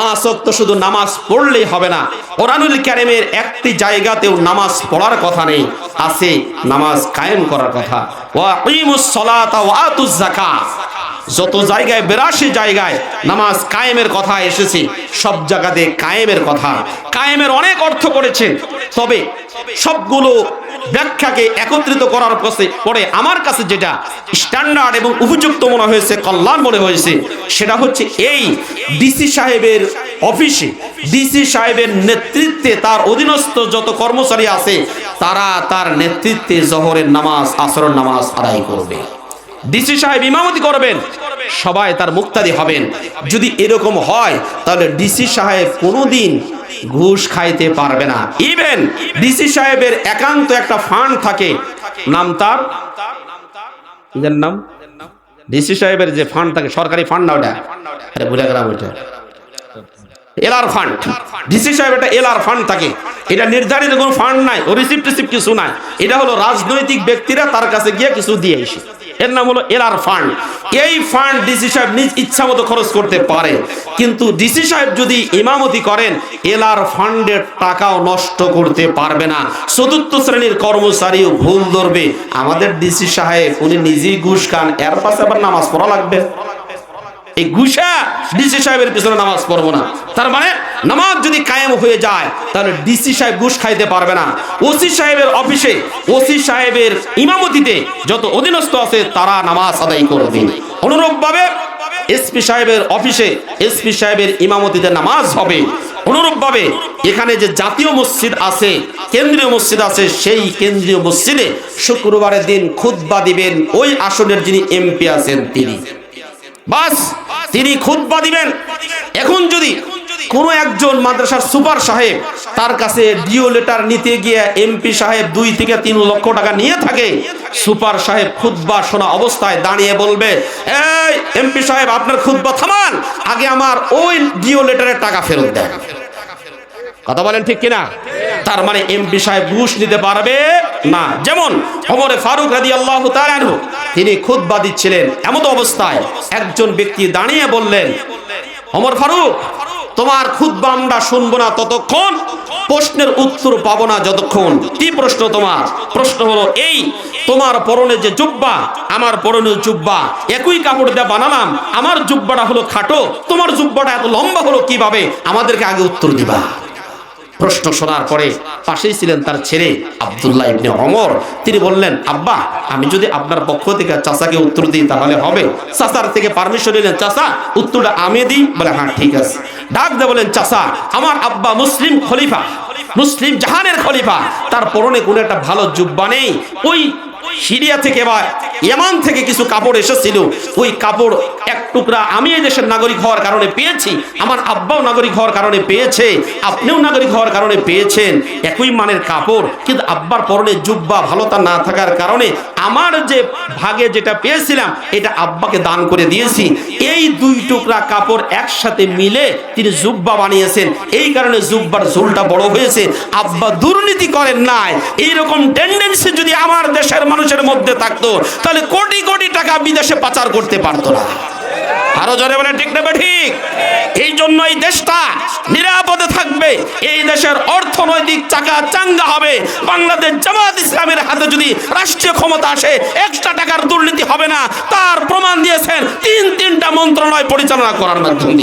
পাঁচ অক্ত শুধু নামাজ পড়লেই হবে না। কোরআনুল কারিমের একটি জায়গাতেও নামাজ পড়ার কথা নেই, আছে নামাজ কায়েম করার কথা। ওয়া ওয়া আতুজ যাকাত। যত জায়গায় বেরাশি জায়গায় নামাজ কায়েমের কথা এসেছে, সব জায়গাতে কায়েমের কথা। কায়েমের অনেক অর্থ করেছেন তবে সবগুলো ব্যাখ্যাকে একত্রিত করার কাছে পরে আমার কাছে যেটা স্ট্যান্ডার্ড এবং উপযুক্ত মনে হয়েছে, কল্যাণ মনে হয়েছে, সেটা হচ্ছে এই ডিসি সাহেবের অফিসে ডিসি সাহেবের নেতৃত্বে তার অধীনস্থ যত কর্মচারী আছে, তারা তার নেতৃত্বে জহরের নামাজ, আসরের নামাজ আদায় করবে। ডিসি সাহেব ইমামতি করবেন। সবাই তার মুক্তাদি হবেন। যদি এরকম হয়, তাহলে ডিসি সাহেব কোনোদিন ঘুষ খাইতে পারবে না। ইভেন ডিসি সাহেবের একান্ত একটা ফান্ড থাকে। নাম তার? নাম? ডিসি সাহেবের যে ফান্ড থাকে, সরকারি ফান্ড না ওটা? আরে ভুলে গেলাম ওইটা। এলআর ফান্ড ডিসি সাহেব একটা এলআর ফান্ড থাকে। এটা নির্ধারিত কোনো ফান্ড নাই, ও রিসিপ্ট টিসিপ্ট কিছু নাই। এটা হলো রাজনৈতিক ব্যক্তিরা তার কাছে গিয়ে কিছু দিয়ে এসে। এর নাম হলো এলআর ফান্ড। এই ফান্ড ডিসি সাহেব নিজ ইচ্ছা মতো খরচ করতে পারে। কিন্তু ডিসি সাহেব যদি ইমামতি করেন, এলআর ফান্ডের টাকাও নষ্ট করতে পারবে না। চতুর্থ শ্রেণির কর্মচারীও ভুল ধরবে। আমাদের ডিসি সাহেব, উনি নিজেই ঘুষ খান, এর পাশে আবার নামাজ পড়া লাগবে। এই ঘুষা ডিসি সাহেবের পিছনে নামাজ পড়ব না। তার মানে নামাজ যদি কায়েম হয়ে যায়, তাহলে ডিসি সাহেব ঘুষ খাইতে পারবে না। ওসি সাহেবের অফিসে, ওসি সাহেবের ইমামতিতে যত অধীনস্থ আছে, তারা নামাজ আদায় করবে অনুরূপভাবে এসপি সাহেবের অফিসে, এসপি সাহেবের ইমামতিতে নামাজ হবে। অনুরূপভাবে এখানে যে জাতীয় মসজিদ আছে, কেন্দ্রীয় মসজিদ আছে, সেই কেন্দ্রীয় মসজিদে শুক্রবারের দিন খুতবা দিবেন ওই আসনের যিনি এমপি আছেন তিনি। বাস, তিনি খুতবা দিবেন। এখন যদি কোন একজন মাদ্রাসার সুপার সাহেব তার কাছে ডিও লেটার নিতে গিয়ে এমপি সাহেব দুই থেকে তিন লক্ষ টাকা নিয়ে থাকে, সুপার সাহেব খুতবা শোনা অবস্থায় দাঁড়িয়ে বলবে, এই এমপি সাহেব, আপনার খুতবা থামান। আগে আমার ওই ডিও লেটারের টাকা ফেরত দেন। কথা বলেন ঠিক কিনা? তার মানে এমপি সাহেব ঘুষ নিতে পারবে না। যেমন ওমরে ফারুক রাদি আল্লাহ তিনি খুতবা দিচ্ছিলেন। এমত অবস্থায় একজন ব্যক্তি দাঁড়িয়ে বললেন, ওমর ফারুক, তোমার খুতবা আমরা শুনব না ততক্ষণ। প্রশ্নের উত্তর পাবো না যতক্ষণ। কি প্রশ্ন তোমার? প্রশ্ন হলো এই, তোমার পরনে যে জুব্বা, আমার পরনে জুব্বা, একই কাপড় দিয়ে বানালাম, আমার জুব্বাটা হলো খাটো, তোমার জুব্বাটা এত লম্বা হলো কীভাবে? আমাদেরকে আগে উত্তর দিবা। প্রশ্ন শোনার পরে পাশেই ছিলেন তার ছেলে আব্দুল্লাহ ইবনে অমর তিনি বললেন, আব্বা, আমি যদি আপনার পক্ষ থেকে চাচাকে উত্তর দিই তাহলে হবে। চাচার থেকে পারমিশন নিলেন, চাচা, উত্তরটা আমি দিই। বলে হ্যাঁ ঠিক আছে। ডাক দে বলেন চাচা, আমার আব্বা মুসলিম খলিফা, মুসলিম জাহানের খলিফা। তার পরনে কোনো একটা ভালো জুব্বা নেই। ওই সিরিয়া থেকে বা ইয়ামান থেকে কিছু কাপড় এসেছিল। ওই কাপড় এক টুকরা আমি এই দেশের নাগরিক হওয়ার কারণে পেয়েছি, আমার আব্বাও নাগরিক হওয়ার কারণে পেয়েছে, আপনিও নাগরিক হওয়ার কারণে পেয়েছেন। একই মানের কাপড়, কিন্তু আব্বার পরনে জুব্বা ভালোতা না থাকার কারণে আমার যে ভাগে যেটা পেয়েছিলাম, এটা আব্বাকে দান করে দিয়েছি। এই দুই টুকরা কাপড় একসাথে মিলে তিনি জুব্বা বানিয়েছেন। এই কারণে জুব্বার ঝোলটা বড় হয়েছে। আব্বা দুর্নীতি করেন নাই। এইরকম টেন্ডেন্সি যদি আমার দেশের মানুষের মধ্যে থাকতো তাহলে কোটি কোটি টাকা বিদেশে পাচার করতে পারতো না। আরও জোরে বলে ঠিক নেবে ঠিক এই জন্য এই দেশটা নিরাপদে থাকবে। এই দেশের অর্থনৈতিক চাকা চাঙ্গা হবে। বাংলাদেশ জামাত ইসলামের হাতে যদি রাষ্ট্রীয় ক্ষমতা আসে এক্সট্রা টাকার দুর্নীতি হবে না। তার প্রমাণ দিয়েছেন তিন তিনটা মন্ত্রণালয় পরিচালনা করার মাধ্যমে